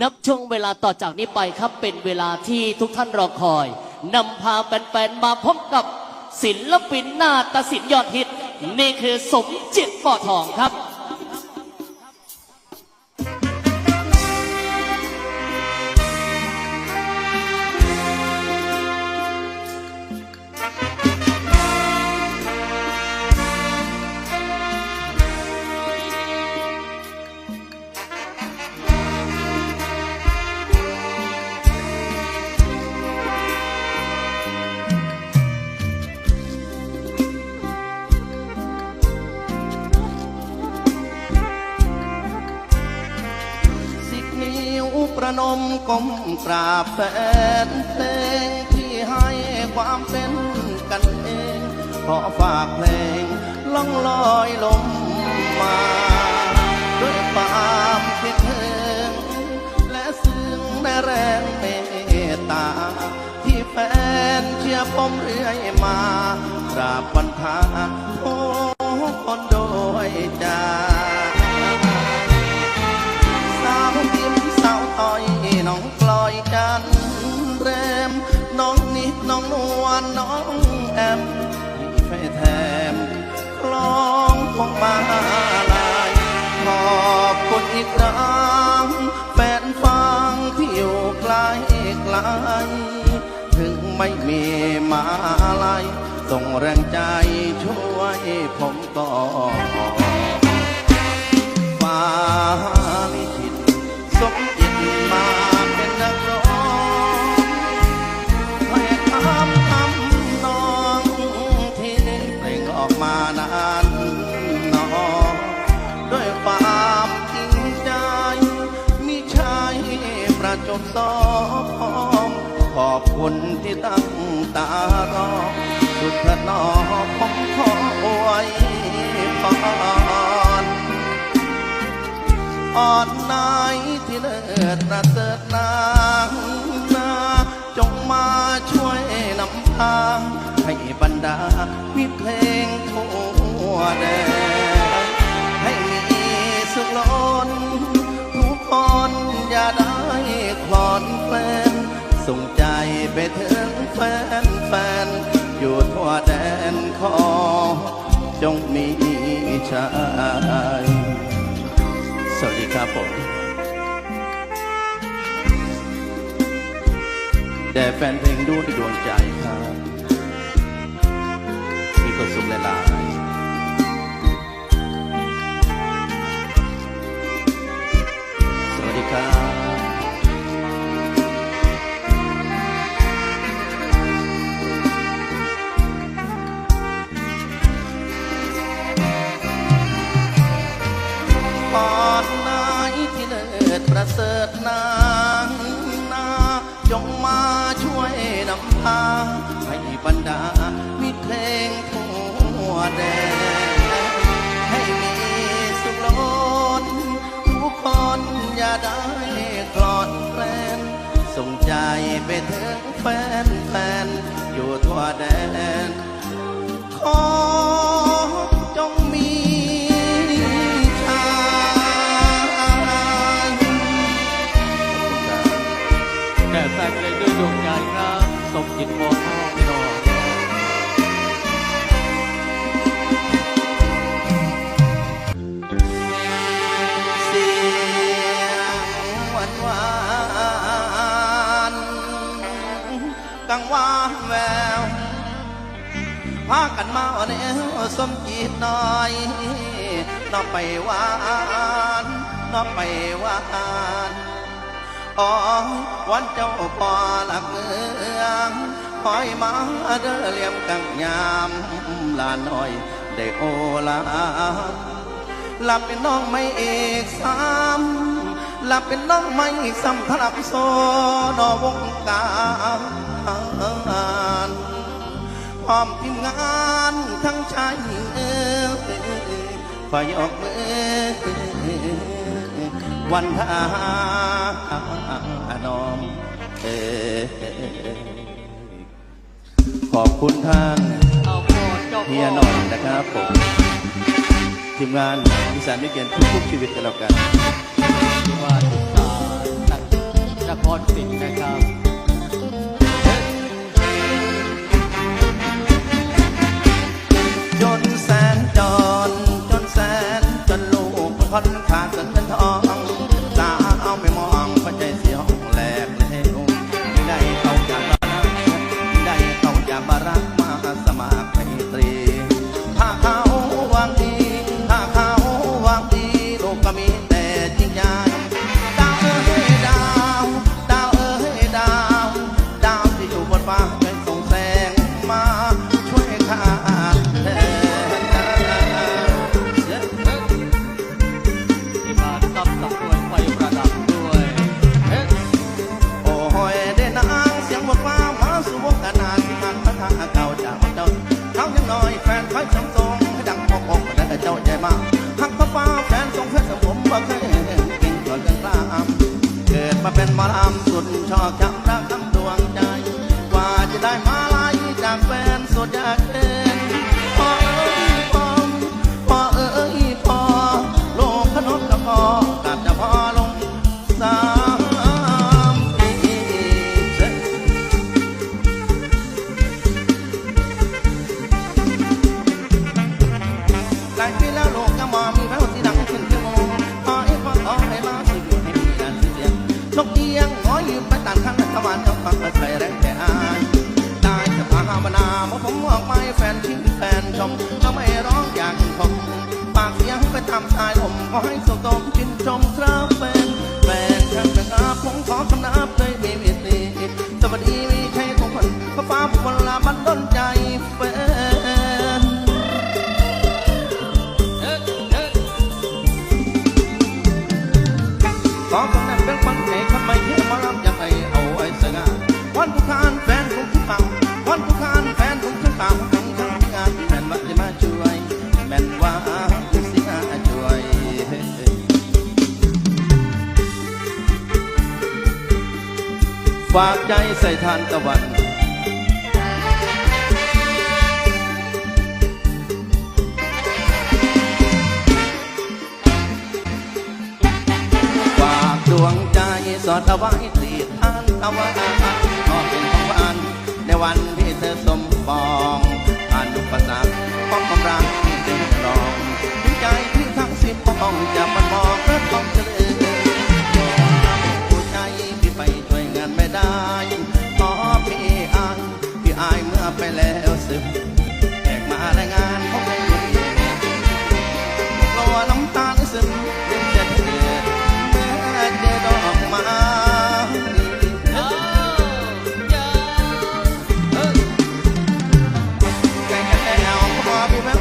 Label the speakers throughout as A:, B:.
A: นับช่วงเวลาต่อจากนี้ไปครับเป็นเวลาที่ทุกท่านรอคอยนำพาแฟนๆมาพบกับศิลปินหน้าตศิลป์ยอดฮิต นี่คือสมจิตปอทองครับ
B: นมก้มกราบแฟนเพลงที่ให้ความเป็นกันเอง ขอฝากเพลงล่องลอยลมมา ด้วยความคิดถึงและซึ้งในแรงเมตตา ที่แฟนเชียร์ผมเรื่อยมา กราบวันทาโอ้คนโดยใจ น้องแอมที่ไฟแถมคล้องพองมาลายขอบคุณอีกครั้งแฟนฟังที่อยู่ไกลไกลถึงไม่มีมาลายส่งแรงใจช่วยผมต่อ คุณที่ตั้งตารอสุดพระนอผมขออวยพรอ่อนนายที่เลิศประเสริฐนางนาจงมาช่วยนำพางให้บรรดามีเพลงทั่วแดนให้มีสุขล้นทุกคนอย่าได้คลอนแคลน ส่งใจไปถึงแฟนแฟนๆอยู่ทั่วแดนขอจงมีชายสวัสดีครับผมแด่แฟนเพลงดูที่ดวงใจ แฟนแฟนอยู่ทั่วแดน ขอจงมีชัย
A: แต่แฟนเลยด้วยดวงใจครับสมจิตพอ
B: กันมาอ่อนวสมจิตน่อยนอไปวานนอไปวานอ๋อวันเจ้าพอหลักเมืองคอยมาเด้อเลี่ยมกังยามลาน้อยได้โอลาหลับเป็นน้องไม่เอกสามหลับเป็นน้องไม่สำทับโซนอวงการ พร้อมทีมงานทั้งชายหญิงเออฝ่ายออกมือวันทานอมเออขอบคุณทาง
A: เอาโปรดเฮี
B: ยหน่อยนะครับผม ทีมงานอีสานไม่เกียนทุกๆชีวิตกันแล้วกัน
A: ว่าติดตามตั้ง
B: ของ แสนจอนจนแสนจนลูกคนขาดเงินทอง สกตองกินจอมใคร ฝากใจใส่ทานตะวัน ฝากดวงใจสอดเอาไว้ติดทานตะวันขอเป็นของหวานในวันที่เธอสมปองผ่านอุปสารคป้องกำลังที่เต็มรองถึงใจที่ทั้งสิบป้องจะมันมองและต้องเจริญึมแขกมาแรงงานของเรารอน้ำตาซึมเย็นเจ็บเมื่อเจอดอกมา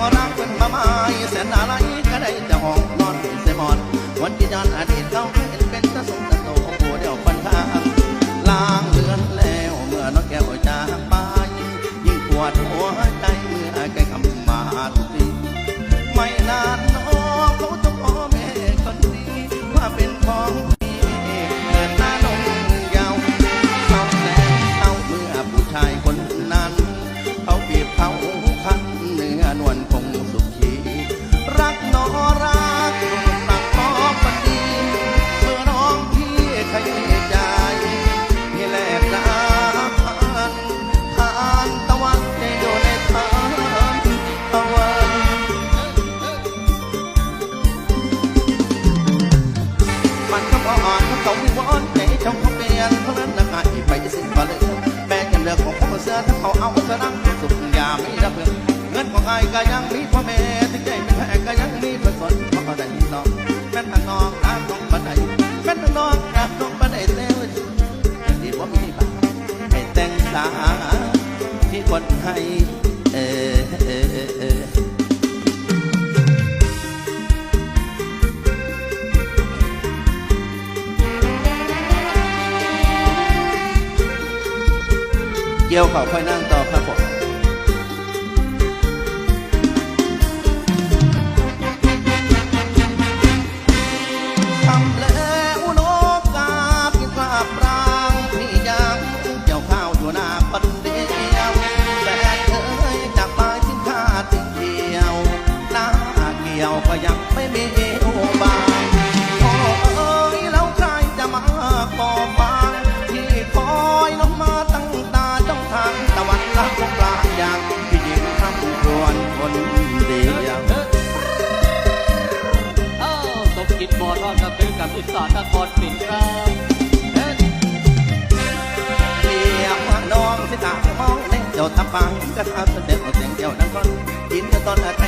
B: มรักเป็นมาไม้แสนอะไรก็ได้แต่ห้องนอนเสมอนวันที่ย้อนอดีตเข้า ษาให้คนไทยเอเออเกี่ยวเขาค่อยนั่งต่อครับผม อีสานนครศรีค
A: รับ
B: เสียว่น้องสิตาจะองเล่นเจ้าทำบังก็ทำเสด็จเสียงเจ้านั่งก้อนกินจะต้อนอะไร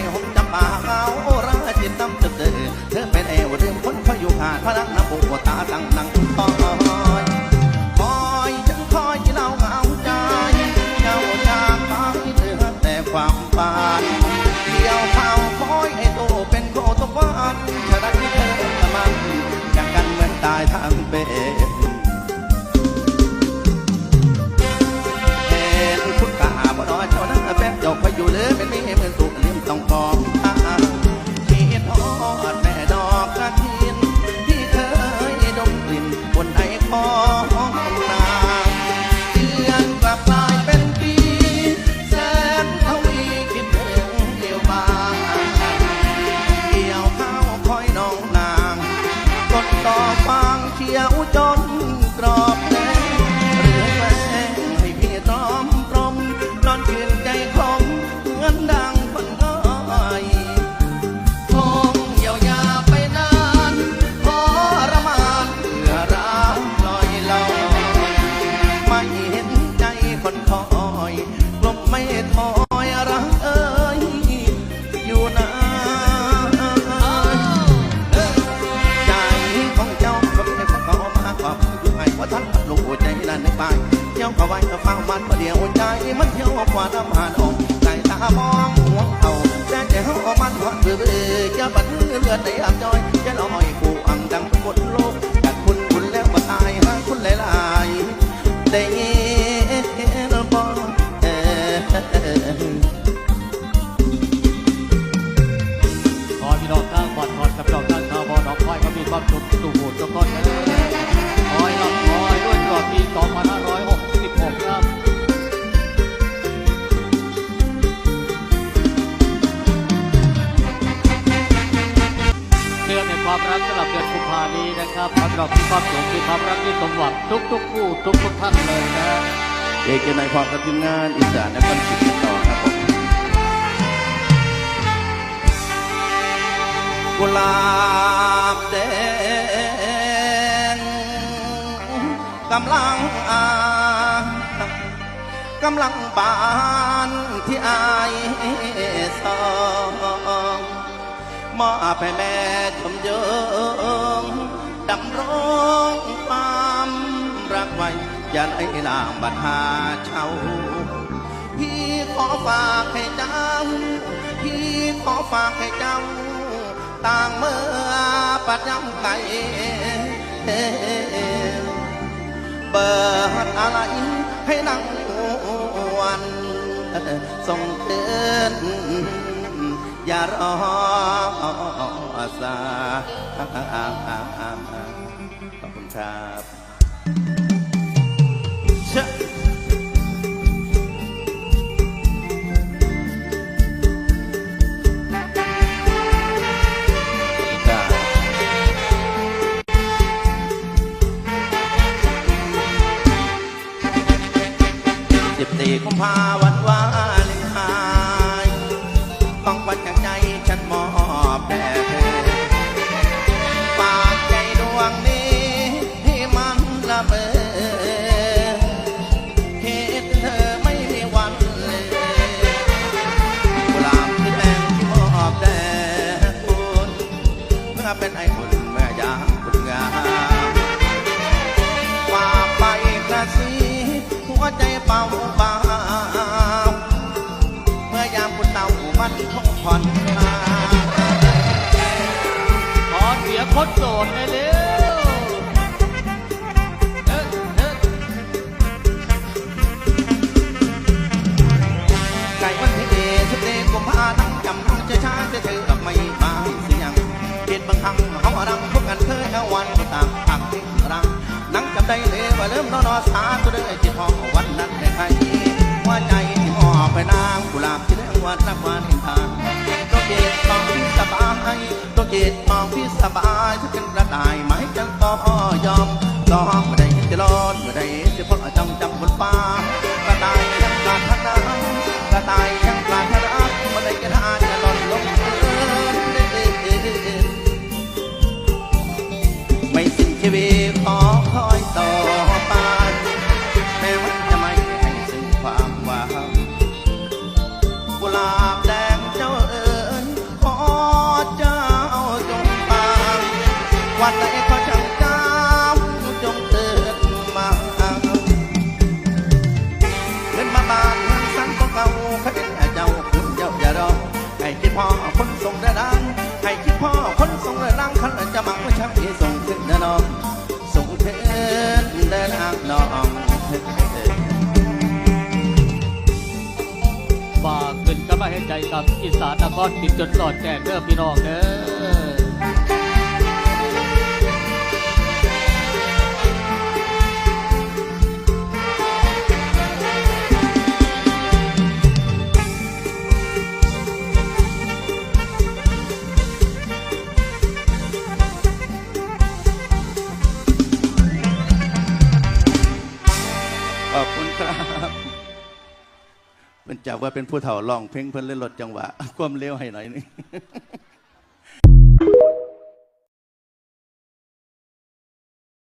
B: เที่ยวกว่าน้ำหาน เดือนกุม
C: ภานี้นะครับขอให้เรามีความสุขมีความรักที่สมหวังทุกๆคู่ทุกๆท่านเลยนะ
B: เอกในความกับทีมงานอีสานและคนสิบต่อครับผมกุหลาบแดงกำลังอ่ากำลังบานที่อายสอง มอบให้แม่ชมเยงดำรงความรักไว้อย่าไหลลางบัดหาเช่าพี่ขอฝากให้เจ้า พี่ขอฝากให้เจ้า ต่างเมื่อปัดยำไก่เปิดอะไรให้นั่งวันส่งคือนอย่ารอ สาขอบคุณครับเชอะจ้าสิบสี่กุมภาวันวาาเบาเมื่อยามคุณเต่ามันคงผ่อนคลาย
C: ขอเสียงคนโสดได้เร็วเอ๊ะเอ๊ะ
B: ไก่วันที่เอสิบเดกุมภาพันธ์จำต้งจะช้าจะเธอไม่มาเสียงเหตุบางครั้งเขารังพบกันเคยเอาวันตามทาง ได้เลว่าเริ่มนอนอสาตัวเด้อจิตพอวันนั้นได้ใครว่าใจที่มอบไปนางกุหลาบที่เรื่องวันรักวันเห็นทางตัวเกตมองพี่สบายตัวเกตมองพี่สบายถ้าเป็นกระต่ายไหมจังก็ยอมยอม พ่อคนส่งเดินดังให้คิดพ่อคนส่งเดินดังขันจะมังไม่ช่างที่ส่งขึ้นเด้องส่งเถิดเดินทางน้อง
C: ฝากขึ้นกำลังให้ใจกับอีสานนครติดจนสอดแจกเด้อพี่น้องเด้อ
B: ว่าเป็นผู้เฒ่าร้องเพลงเพิ่นเล่นลดจังหวะ ความเร็วให้หน่อยนึง